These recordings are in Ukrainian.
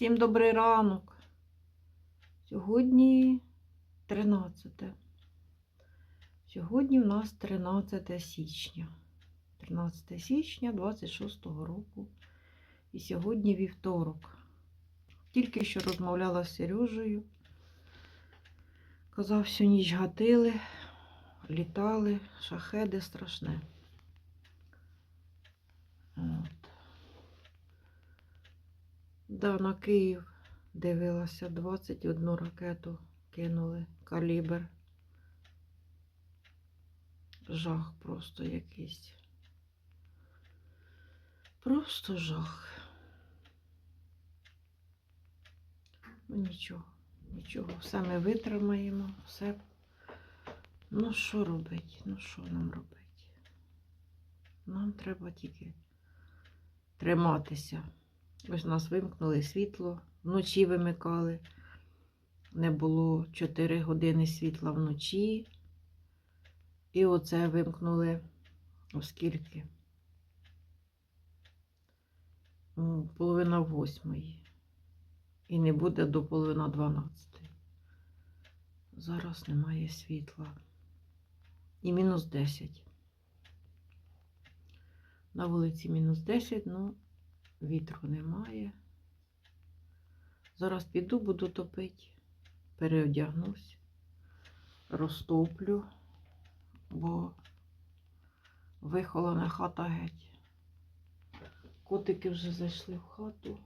Всім добрий ранок. Сьогодні 13. Сьогодні в нас 13 січня. 13 січня 26-го року. І сьогодні вівторок. Тільки що розмовляла з Сережею. Казав, всю ніч гатили, літали, шахеди страшне. От. Да, на Київ дивилася 21 ракету кинули калібр. Жах просто якийсь. Просто жах. Ну нічого, нічого, все ми витримаємо, все. Ну що робити? Ну що нам робити? Нам треба тільки триматися. Ось у нас вимкнули світло, вночі вимикали. Не було 4 години світла вночі. І оце вимкнули оскільки половина восьмої. І не буде до половина дванадцятої. Зараз немає світла. І мінус 10. На вулиці мінус 10, ну. Вітру немає. Зараз піду, буду топити, переодягнусь, розтоплю, бо вихолона хата геть. Котики вже зайшли в хату,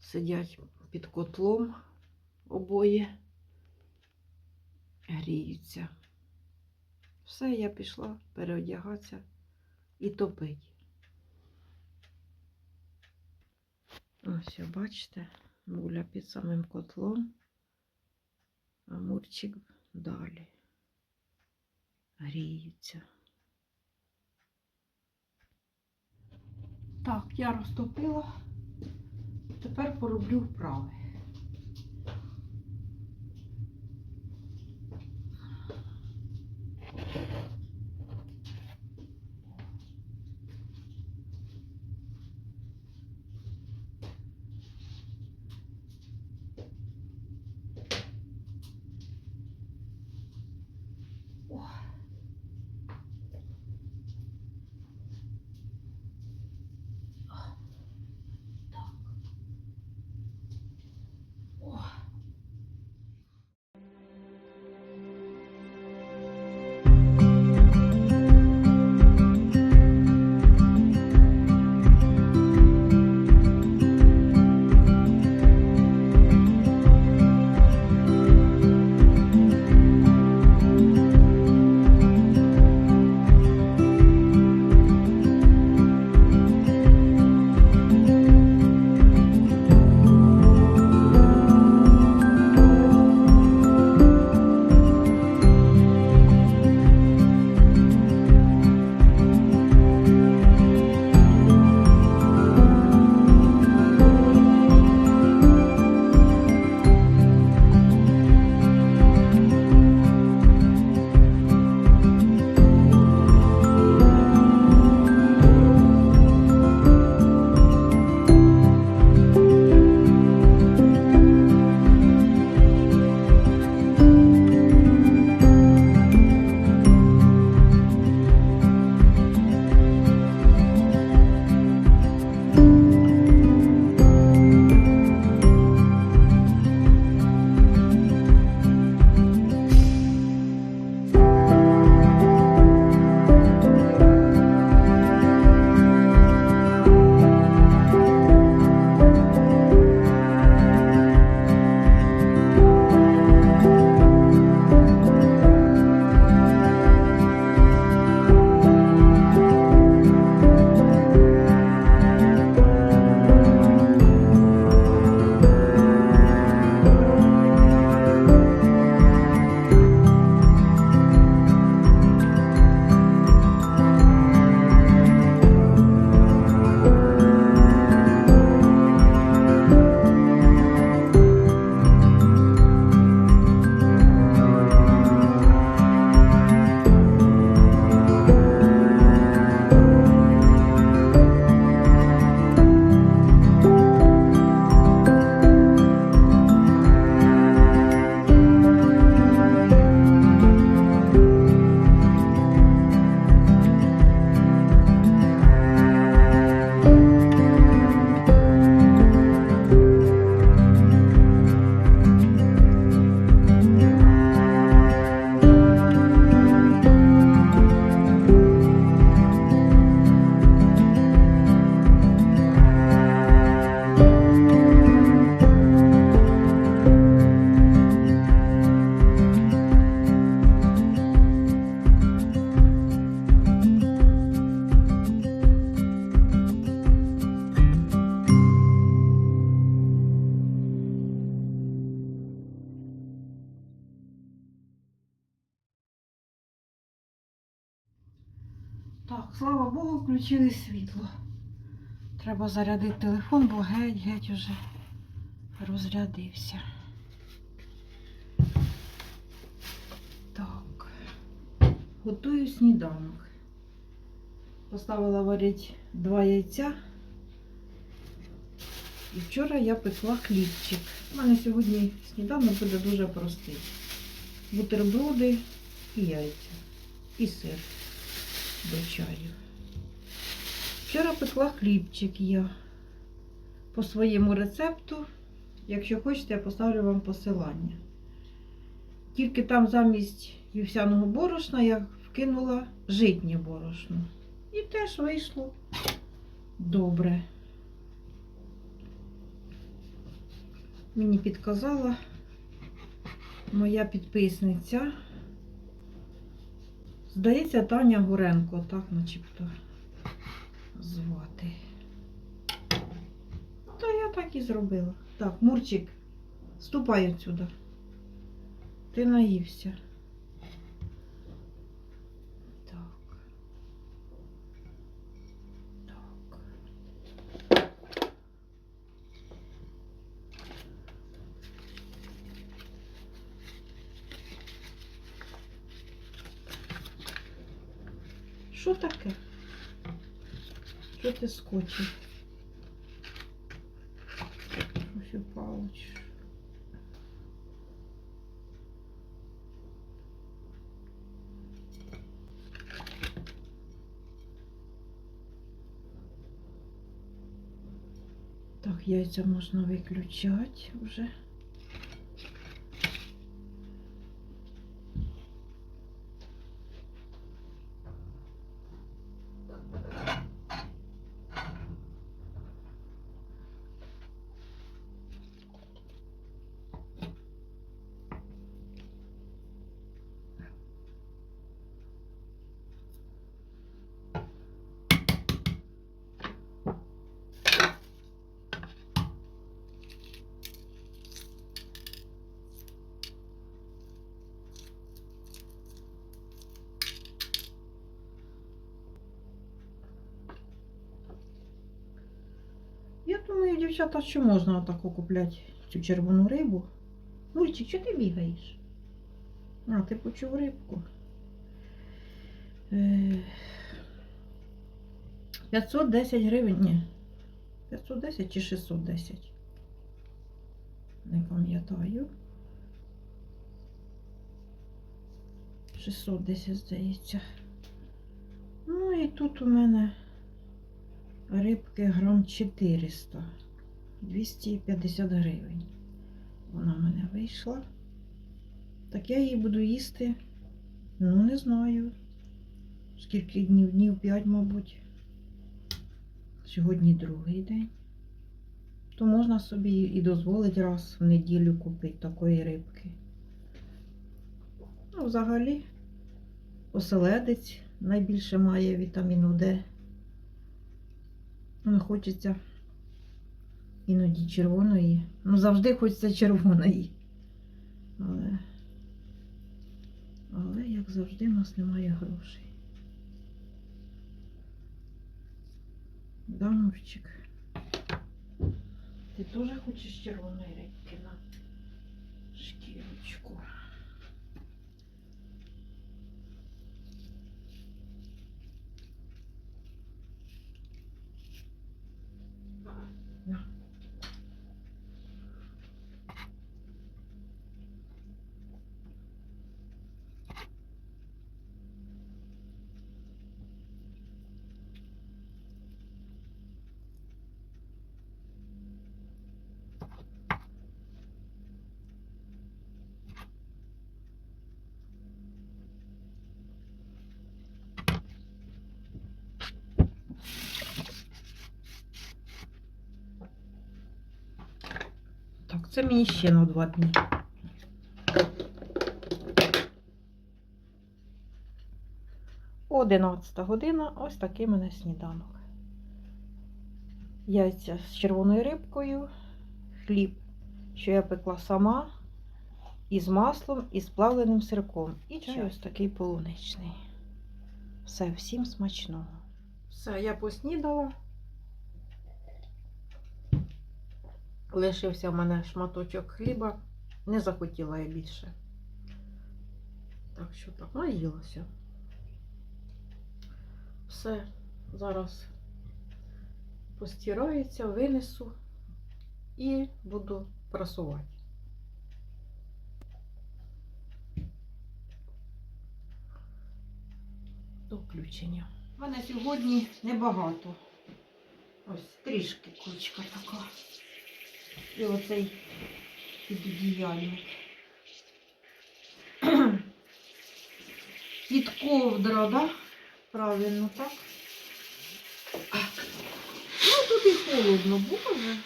сидять під котлом обоє, гріються. Все, я пішла переодягатися і топить. Ось, бачите, муля під самим котлом, а мурчик далі гріється. Так, я розтопила, тепер пороблю вправи. О, включили світло. Треба зарядити телефон, бо геть-геть уже розрядився. Так. Готую сніданок. Поставила варити два яйця. І вчора я пекла хлібчик. У мене сьогодні сніданок буде дуже простий. Бутерброди і яйця. І сир до. Вчора пекла хлібчик я по своєму рецепту. Якщо хочете, я поставлю вам посилання. Тільки там замість вівсяного борошна я вкинула житнє борошно. І теж вийшло добре. Мені підказала моя підписниця. Здається, Таня Гуренко, так начебто звати. Та я так і зробила. Так, Мурчик, ступай отсюда. Ти наївся. Так. Так. Що таке? Що ти скочив? Ось упало. Так, яйця можна виключати вже. Я думаю, дівчата, що можна отако купляти цю червону рибу. Мульчик, що ти бігаєш? А, ти почув рибку. Е, 510 гривень, ні. 510 чи 610. Не пам'ятаю. 610, здається. Ну і тут у мене рибки грам 400. 250 гривень. Вона в мене вийшла. Так я її буду їсти, ну не знаю. Скільки днів, днів 5, мабуть. Сьогодні другий день. То можна собі і дозволити раз в неділю купити такої рибки. Ну, взагалі, оселедець найбільше має вітаміну Д. Ну, хочеться іноді червоної. Ну, завжди хочеться червоної. Але, але як завжди, в нас немає грошей. Да? Ти теж хочеш червоної рибки на шкірочку? На. Так, це мені ще на два дні. Одинадцята година, ось такий мене сніданок. Яйця з червоною рибкою, хліб, що я пекла сама, із маслом, і з плавленим сирком. І чай ось такий полуничний. Все, всім смачного. Все, я поснідала. Лишився в мене шматочок хліба. Не захотіла я більше. Так що так, наїлася. Все, зараз постирається, винесу і буду прасувати. До включення. У мене сьогодні небагато. Ось трішки кучка така. І оцей підодіяльник. Під ковдра, да? Правильно, так? Ну, тут і холодно, боже.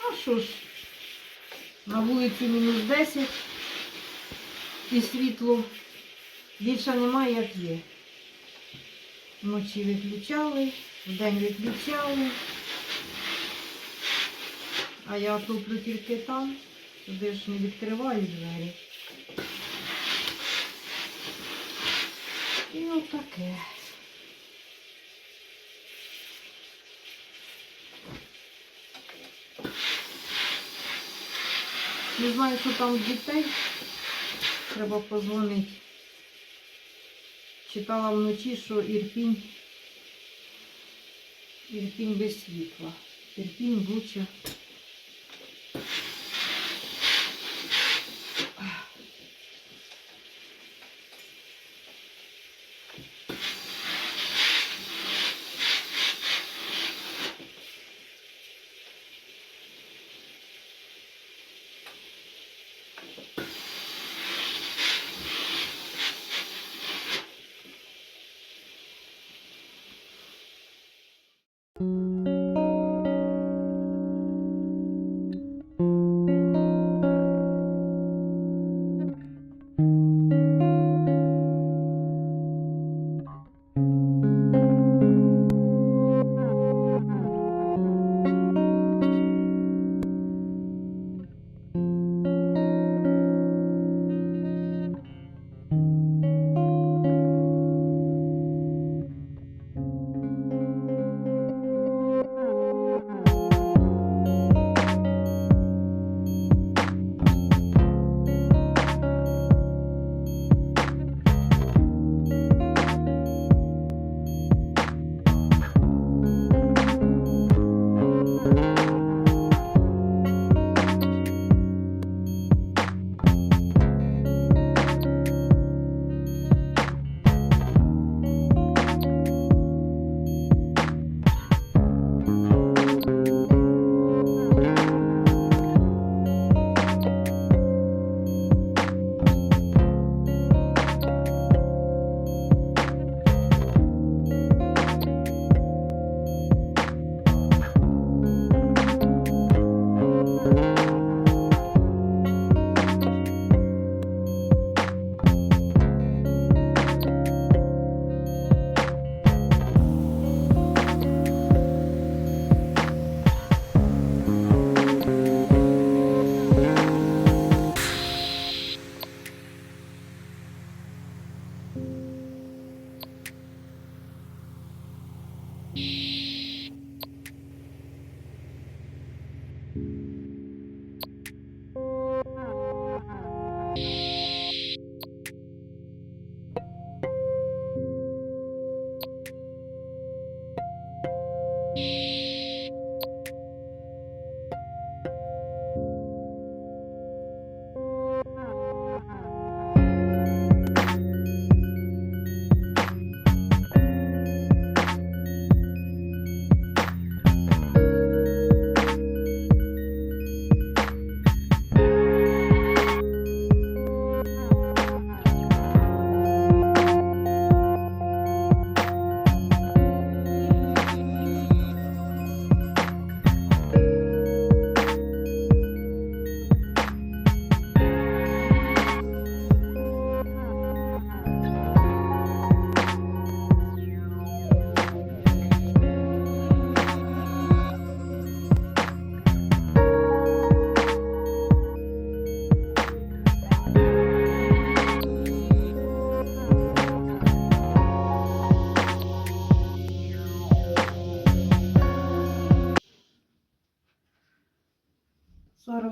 А що ж? На вулиці мінус 10 і світло більше немає, як є. Вночі виключали, вдень виключали. А я топлю тільки там, туди ж не відкриваю двері. І отаке. Не знаю, що там з дітей. Треба позвонити. Читала вночі, що Ірпінь. Ірпінь без світла. Ірпінь, Буча.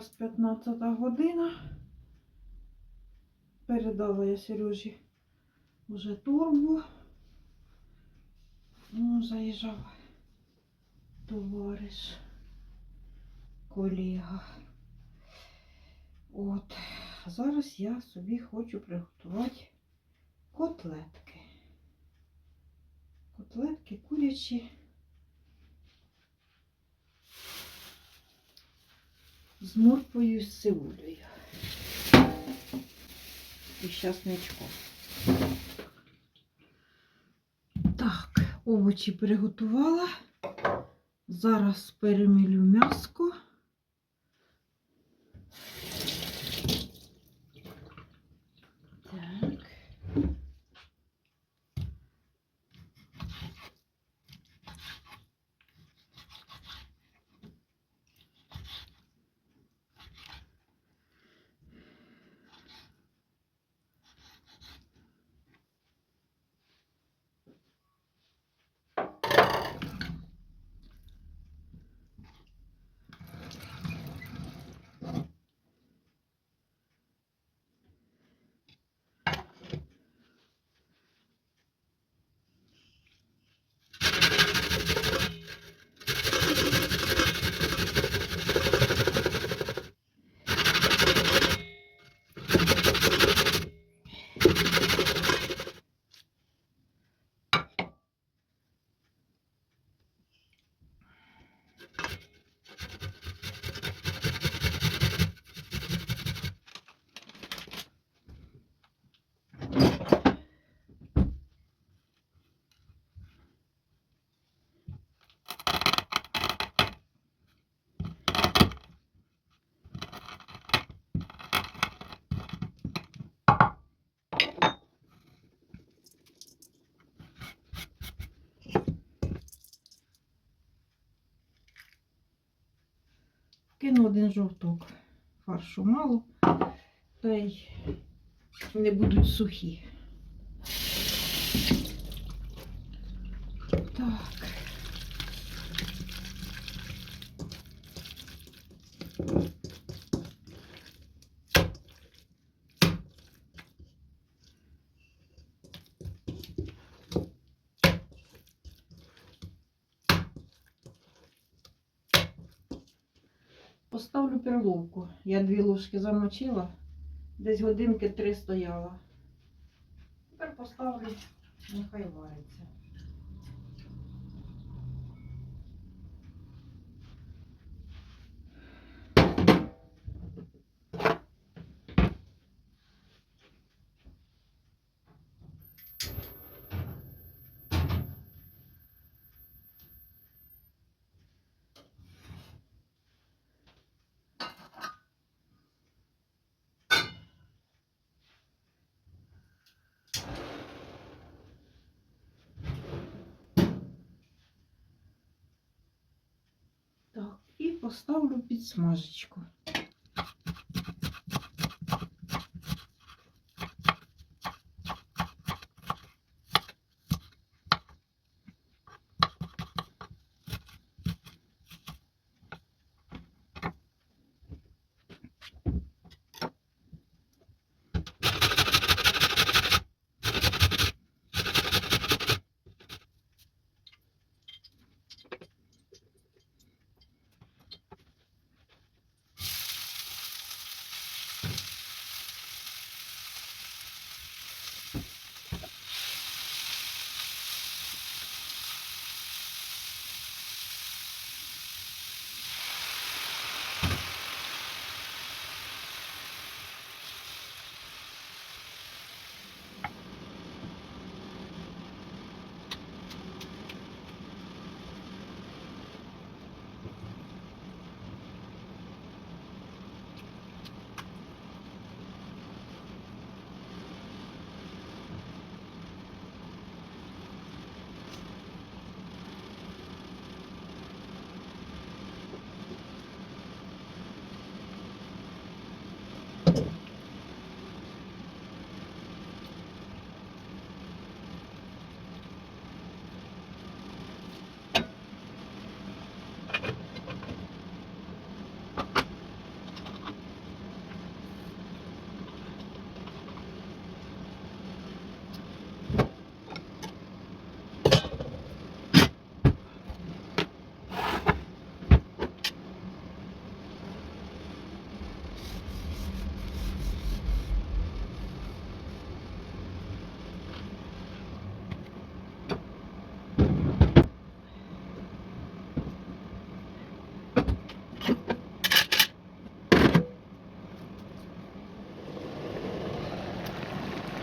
Зараз 15 година. Передала я Сережі вже турбу. Ну, заїжджав товариш, колега. От. А зараз я собі хочу приготувати котлетки. Котлетки курячі. З морквою з цибулею. І щасничком. Так, овочі приготувала. Зараз перемілю м'яско. Так. Кину один жовток. Фаршу мало, та й не будуть сухі. Так. Поставлю перловку. Я дві ложки замочила, десь годинки три стояла. Тепер поставлю, нехай вариться. Так, і поставлю під смажечку.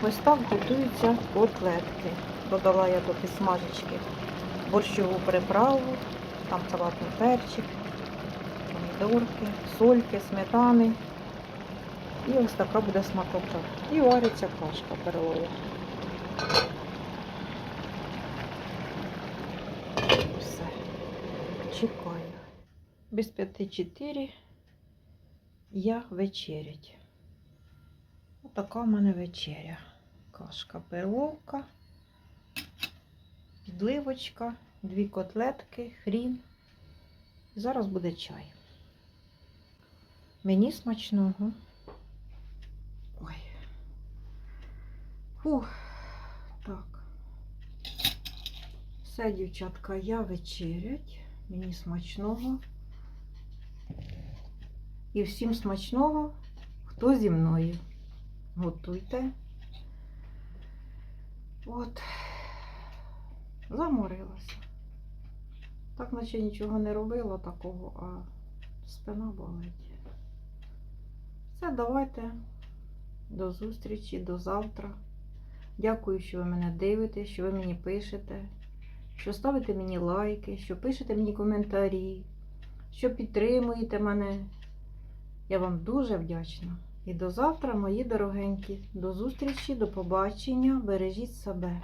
Ось так готуються котлетки. Додала я до підсмажечки борщову приправу, там салатний перчик, помідорки, сольки, сметани. І ось така буде смакота. І вариться кашка перлова. Все. Чекаю. Без п'яти чотири я вечерять. Отака в мене вечеря. Кашка перловка, підливочка, дві котлетки, хрін. Зараз буде чай. Мені смачного. Ой. Фух. Так. Все, дівчатка, я вечерять. Мені смачного. І всім смачного, хто зі мною. Готуйте. От. Заморилася. Так наче нічого не робила такого, а спина болить. Все, давайте. До зустрічі, до завтра. Дякую, що ви мене дивитесь, що ви мені пишете, що ставите мені лайки, що пишете мені коментарі, що підтримуєте мене. Я вам дуже вдячна. І до завтра, мої дорогенькі. До зустрічі, до побачення. Бережіть себе.